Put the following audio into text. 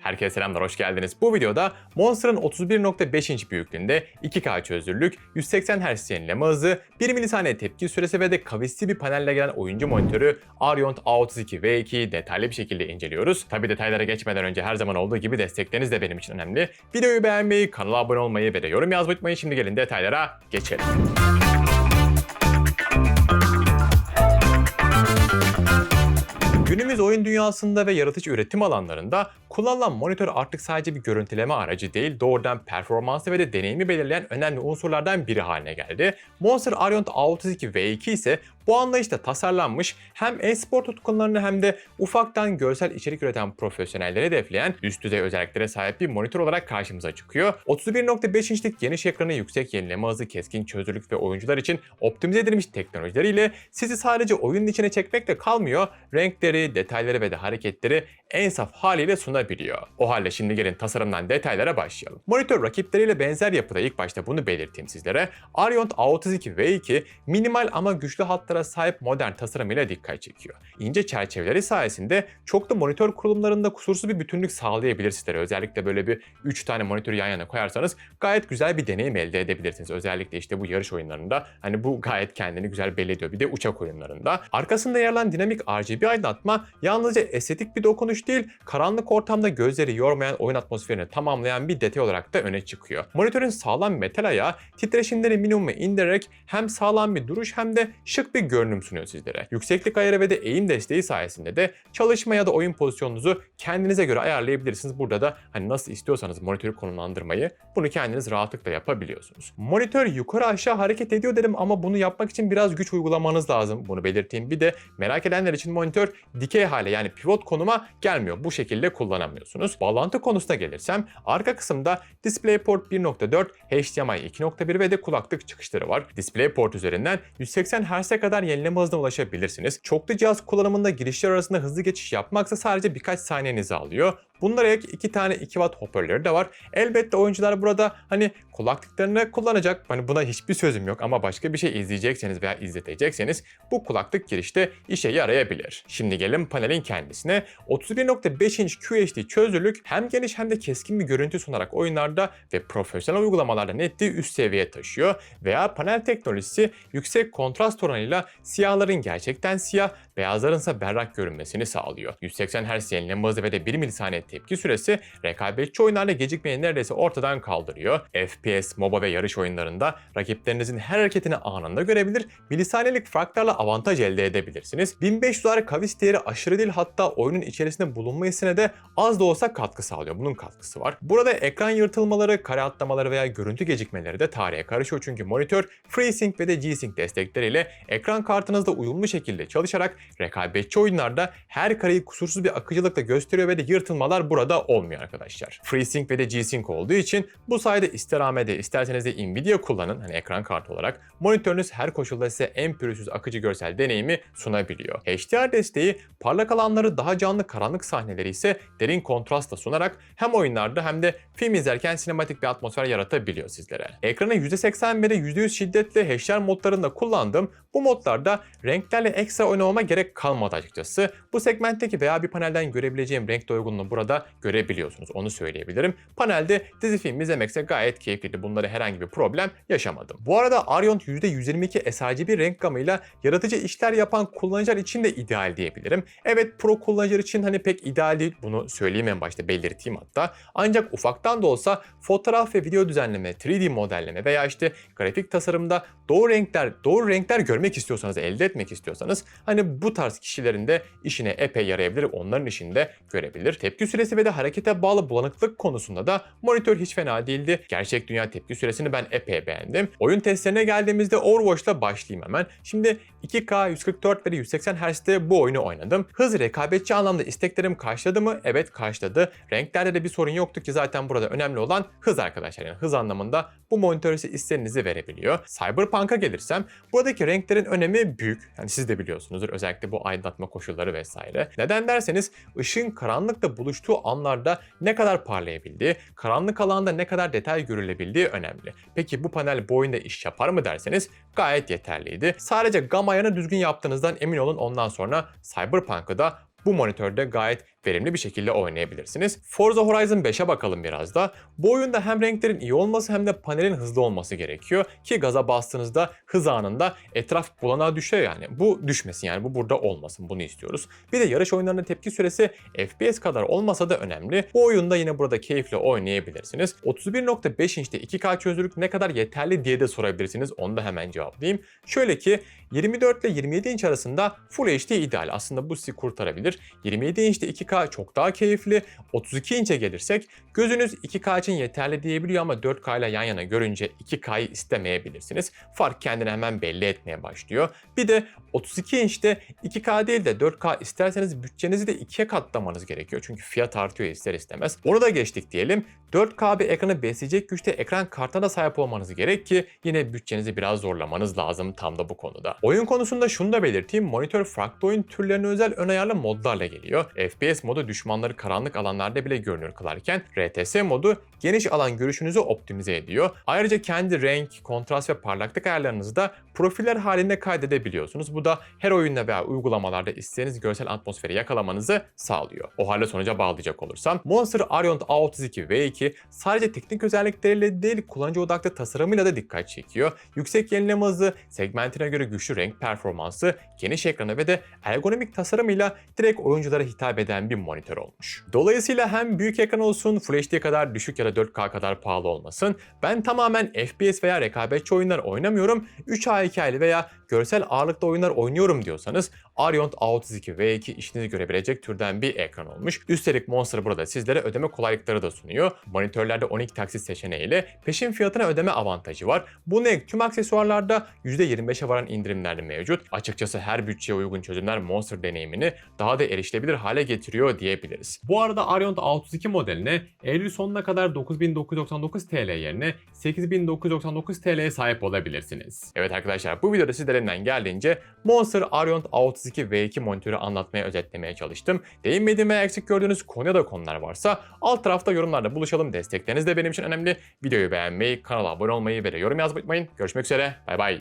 Herkese selamlar, hoş geldiniz. Bu videoda Monster'ın 31.5 inç büyüklüğünde 2K çözünürlük, 180 Hz yenileme hızı, 1 milisaniye tepki süresi ve de kavisli bir panelle gelen oyuncu monitörü Arion A32 V2'yi detaylı bir şekilde inceliyoruz. Tabi detaylara geçmeden önce her zaman olduğu gibi destekleriniz de benim için önemli. Videoyu beğenmeyi, kanala abone olmayı ve de yorum yazmayı unutmayın. Şimdi gelin detaylara geçelim. Günümüz oyun dünyasında ve yaratıcı üretim alanlarında kullanılan monitör artık sadece bir görüntüleme aracı değil, doğrudan performansı ve de deneyimi belirleyen önemli unsurlardan biri haline geldi. Monster Arion A32 V2 ise bu anlayışta tasarlanmış hem e-spor tutkunlarını hem de ufaktan görsel içerik üreten profesyonelleri hedefleyen üst düzey özelliklere sahip bir monitör olarak karşımıza çıkıyor. 31.5 inçlik geniş ekranı, yüksek yenileme hızı, keskin çözünürlük ve oyuncular için optimize edilmiş teknolojileriyle sizi sadece oyunun içine çekmekle kalmıyor, renkleri, detayları ve de hareketleri en saf haliyle sunabiliyor. O halde şimdi gelin tasarımdan detaylara başlayalım. Monitör rakipleriyle benzer yapıda ilk başta bunu belirteyim sizlere. Arion A32 V2 minimal ama güçlü hatlara sahip modern tasarımıyla dikkat çekiyor. İnce çerçeveleri sayesinde çoklu monitör kurulumlarında kusursuz bir bütünlük sağlayabilir sizlere. Özellikle böyle bir 3 tane monitörü yan yana koyarsanız gayet güzel bir deneyim elde edebilirsiniz. Özellikle işte bu yarış oyunlarında hani bu gayet kendini güzel belli ediyor. Bir de uçak oyunlarında. Arkasında yer alan dinamik RGB aydınlatma yalnızca estetik bir dokunuş değil, karanlık ortamda gözleri yormayan oyun atmosferini tamamlayan bir detay olarak da öne çıkıyor. Monitörün sağlam metal ayağı titreşimleri minimuma indirerek hem sağlam bir duruş hem de şık bir görünüm sunuyor sizlere. Yükseklik ayarı ve de eğim desteği sayesinde de çalışma ya da oyun pozisyonunuzu kendinize göre ayarlayabilirsiniz. Burada da hani nasıl istiyorsanız monitörü konumlandırmayı bunu kendiniz rahatlıkla yapabiliyorsunuz. Monitör yukarı aşağı hareket ediyor dedim ama bunu yapmak için biraz güç uygulamanız lazım. Bunu belirteyim. Bir de merak edenler için monitör dikey hale yani pivot konuma gelmiyor. Bu şekilde kullanamıyorsunuz. Bağlantı konusuna gelirsem arka kısımda DisplayPort 1.4, HDMI 2.1 ve de kulaklık çıkışları var. DisplayPort üzerinden 180 Hz'e kadar yenileme hızına ulaşabilirsiniz. Çoklu cihaz kullanımında girişler arasında hızlı geçiş yapmaksa sadece birkaç saniyenizi alıyor. Bunlara ek iki tane 2 watt hoparlörü de var. Elbette oyuncular burada hani kulaklıklarını kullanacak. Hani buna hiçbir sözüm yok ama başka bir şey izleyecekseniz veya izletecekseniz bu kulaklık girişte işe yarayabilir. Şimdi gelin panelin kendisine. 31.5 inç QHD çözünürlük hem geniş hem de keskin bir görüntü sunarak oyunlarda ve profesyonel uygulamalarda netliği üst seviyeye taşıyor. Veya panel teknolojisi yüksek kontrast oranıyla siyahların gerçekten siyah, beyazların ise berrak görünmesini sağlıyor. 180 Hz yenileme hızı ve de 1 milisaniye tepki süresi rekabetçi oyunlarla gecikmeyi neredeyse ortadan kaldırıyor. FPS, MOBA ve yarış oyunlarında rakiplerinizin her hareketini anında görebilir, milisaniyelik farklarla avantaj elde edebilirsiniz. 1500 dolar kavis değeri aşırı değil hatta oyunun içerisinde bulunma hissine de az da olsa katkı sağlıyor. Bunun katkısı var. Burada ekran yırtılmaları, kare atlamaları veya görüntü gecikmeleri de tarihe karışıyor çünkü monitör FreeSync ve de G-Sync destekleriyle ekran kartınızda uyumlu şekilde çalışarak rekabetçi oyunlarda her kareyi kusursuz bir akıcılıkla gösteriyor ve de yırtılmalar burada olmuyor arkadaşlar. FreeSync ve de G-Sync olduğu için bu sayede ister AMD isterseniz de Nvidia kullanın hani ekran kartı olarak monitörünüz her koşulda size en pürüzsüz akıcı görsel deneyimi sunabiliyor. HDR desteği parlak alanları daha canlı karanlık sahneleri ise derin kontrastla sunarak hem oyunlarda hem de film izlerken sinematik bir atmosfer yaratabiliyor sizlere. Ekranı %80 ve de %100 şiddetle HDR modlarında kullandım. Bu modlarda renklerle ekstra oynamama gerek kalmadı açıkçası. Bu segmentteki veya bir panelden görebileceğim renk doygunluğunu burada görebiliyorsunuz. Onu söyleyebilirim. Panelde dizi film izlemekse gayet keyifliydi. Bunları herhangi bir problem yaşamadım. Bu arada Arion %122 sRGB renk gamıyla yaratıcı işler yapan kullanıcılar için de ideal diyebilirim. Evet pro kullanıcılar için hani pek ideal değil. Bunu söyleyeyim en başta belirteyim hatta. Ancak ufaktan da olsa fotoğraf ve video düzenleme, 3D modelleme veya işte grafik tasarımda doğru renkler, doğru renkler görmek istiyorsanız, elde etmek istiyorsanız hani bu tarz kişilerin de işine epey yarayabilir. Onların işinde görebilir. Tepki süresi ve de harekete bağlı bulanıklık konusunda da monitör hiç fena değildi. Gerçek dünya tepki süresini ben epey beğendim. Oyun testlerine geldiğimizde Overwatch'la başlayayım hemen. Şimdi 2K 144 ve 180 Hz'de bu oyunu oynadım. Hız rekabetçi anlamda isteklerim karşıladı mı? Evet karşıladı. Renklerde de bir sorun yoktu ki zaten burada önemli olan hız arkadaşlar. Yani hız anlamında bu monitör size istediğinizi verebiliyor. Cyberpunk'a gelirsem buradaki renklerin önemi büyük. Yani siz de biliyorsunuzdur özellikle bu aydınlatma koşulları vesaire. Neden derseniz ışığın karanlıkla buluştuğu anlarda ne kadar parlayabildiği, karanlık alanda ne kadar detay görülebildiği önemli. Peki bu panel bu oyunda iş yapar mı derseniz gayet yeterliydi. Sadece gama ayarını düzgün yaptığınızdan emin olun ondan sonra Cyberpunk'ı da bu monitörde gayet verimli bir şekilde oynayabilirsiniz. Forza Horizon 5'e bakalım biraz da. Bu oyunda hem renklerin iyi olması hem de panelin hızlı olması gerekiyor ki gaza bastığınızda hız anında etraf bulanağa düşüyor yani. Bu düşmesin yani bu burada olmasın bunu istiyoruz. Bir de yarış oyunlarının tepki süresi FPS kadar olmasa da önemli. Bu oyunda yine burada keyifle oynayabilirsiniz. 31.5 inçte 2K çözünürlük ne kadar yeterli diye de sorabilirsiniz. Onu da hemen cevaplayayım. Şöyle ki 24 ile 27 inç arasında Full HD ideal. Aslında bu sizi kurtarabilir. 27 inçte 2K çok daha keyifli. 32 inçe gelirsek gözünüz 2K için yeterli diyebiliyor ama 4K ile yan yana görünce 2K'yı istemeyebilirsiniz. Fark kendini hemen belli etmeye başlıyor. Bir de 32 inçte 2K değil de 4K isterseniz bütçenizi de 2'ye katlamanız gerekiyor. Çünkü fiyat artıyor ister istemez. Onu da geçtik diyelim. 4K bir ekranı besleyecek güçte ekran kartına da sahip olmanız gerek ki yine bütçenizi biraz zorlamanız lazım tam da bu konuda. Oyun konusunda şunu da belirteyim. Monitör farklı oyun türlerine özel ön ayarlı modlarla geliyor. FPS modu düşmanları karanlık alanlarda bile görünür kılarken RTS modu geniş alan görüşünüzü optimize ediyor. Ayrıca kendi renk, kontrast ve parlaklık ayarlarınızı da profiller halinde kaydedebiliyorsunuz. Bu da her oyunda veya uygulamalarda istediğiniz görsel atmosferi yakalamanızı sağlıyor. O halde sonuca bağlayacak olursam Monster Arion A32 V2 sadece teknik özellikleriyle değil kullanıcı odaklı tasarımıyla da dikkat çekiyor. Yüksek yenileme hızı, segmentine göre güçlü renk performansı, geniş ekranı ve de ergonomik tasarımıyla direkt oyunculara hitap eden bir monitör olmuş. Dolayısıyla hem büyük ekran olsun, Full HD kadar düşük ya da 4K kadar pahalı olmasın. Ben tamamen FPS veya rekabetçi oyunlar oynamıyorum. 3A hikayeli veya görsel ağırlıklı oyunlar oynuyorum diyorsanız Arion A32 V2 işinizi görebilecek türden bir ekran olmuş. Üstelik Monster burada sizlere ödeme kolaylıkları da sunuyor. Monitörlerde 12 taksit seçeneğiyle peşin fiyatına ödeme avantajı var. Bunun ek tüm aksesuarlarda %25'e varan indirimler mevcut. Açıkçası her bütçeye uygun çözümler Monster deneyimini daha da erişilebilir hale getiriyor diyebiliriz. Bu arada Arion A32 modeline Eylül sonuna kadar 9999 TL yerine 8999 TL'ye sahip olabilirsiniz. Evet arkadaşlar bu videoda sizlerimden geldiğince Monster Arion A32 V2 monitörü anlatmaya özetlemeye çalıştım. Değinmediğim veya eksik gördüğünüz konu ya da konular varsa alt tarafta yorumlarda buluşalım. Destekleriniz de benim için önemli. Videoyu beğenmeyi, kanala abone olmayı ve de yorum yazmayı unutmayın. Görüşmek üzere. Bay bay.